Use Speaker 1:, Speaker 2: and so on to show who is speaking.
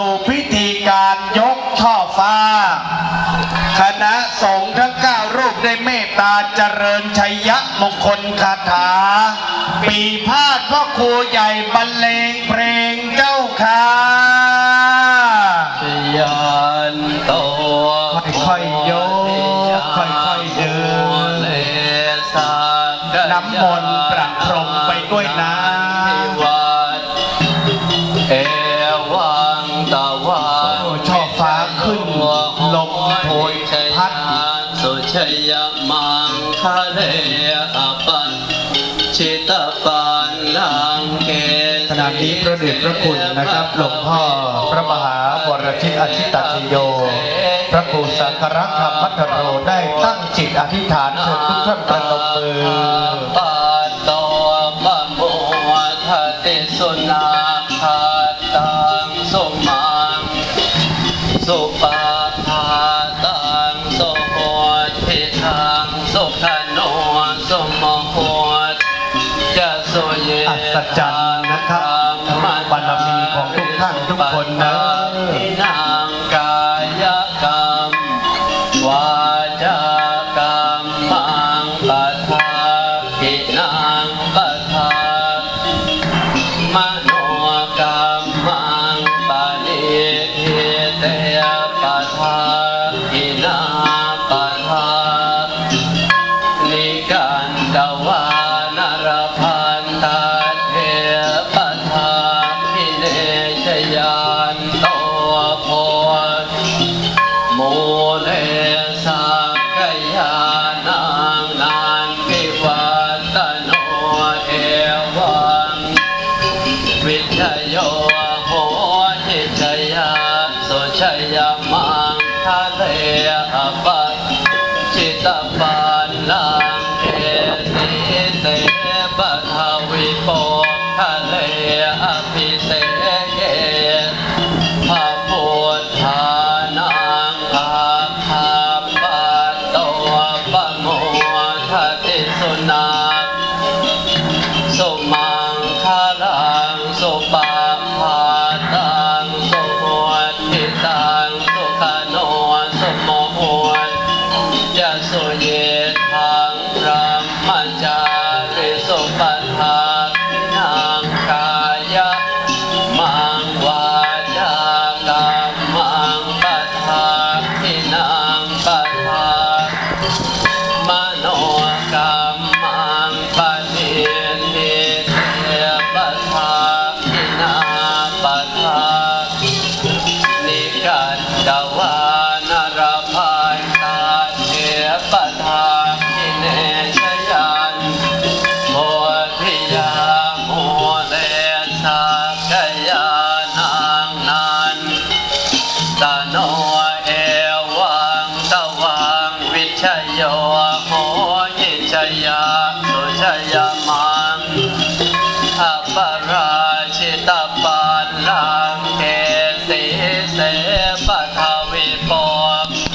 Speaker 1: สู่พิธีการยกช่อฟ้า คณะสงฆ์ทั้งเก้ารูปได้เมตตาเจริญชัยยะมงคลคาถา ปีพาดพ่อครูใหญ่บรรเลงเพลงเจ้าค่ะ
Speaker 2: ยันโต
Speaker 1: ค่อยๆยกค่อยๆเดินน้ำมนต์ประพรมไปด้วยน้ำ ขึ้นลมโชยพัด
Speaker 2: สุชยมังคะเลอปันชิตปันลังเก
Speaker 1: ขณะนี้พระเดชพระคุณนะครับหลวงพ่อพระมหาวรชิตอชิตติโย พระครูสังฆรักษ์ธรรมพัทโรได้ตั้งจิตอธิษฐานเชิญทุกท่านประนมมือ
Speaker 2: ปาโตปะโมทะติสุนา สุปาทาตังสุโหติทังสุขโนสุโมโหจะสุเย
Speaker 1: อัศจรรย์นะครับบารมีของทุกท่านทุกคนนะ
Speaker 2: โมเลสักยานังนานพิวัตโนเอวังวิทยโยโหทิชยาสุชยมังทะเลอปัสจิตปัน สุปาพาตังสุโหติตังสุขโนสุโมโหจะสุเยทังพระมัจจาริสุปัฏฐานินางกายะมังวาจากรรมังปัฏฐานินางปัฏฐาม กันตวานรพันตาเทปทาทิเนชยันโพธิยาโมเลสักยานังนันตโนเอวังตะวังวิชยโยโหยิชยาสุชยมังอปรา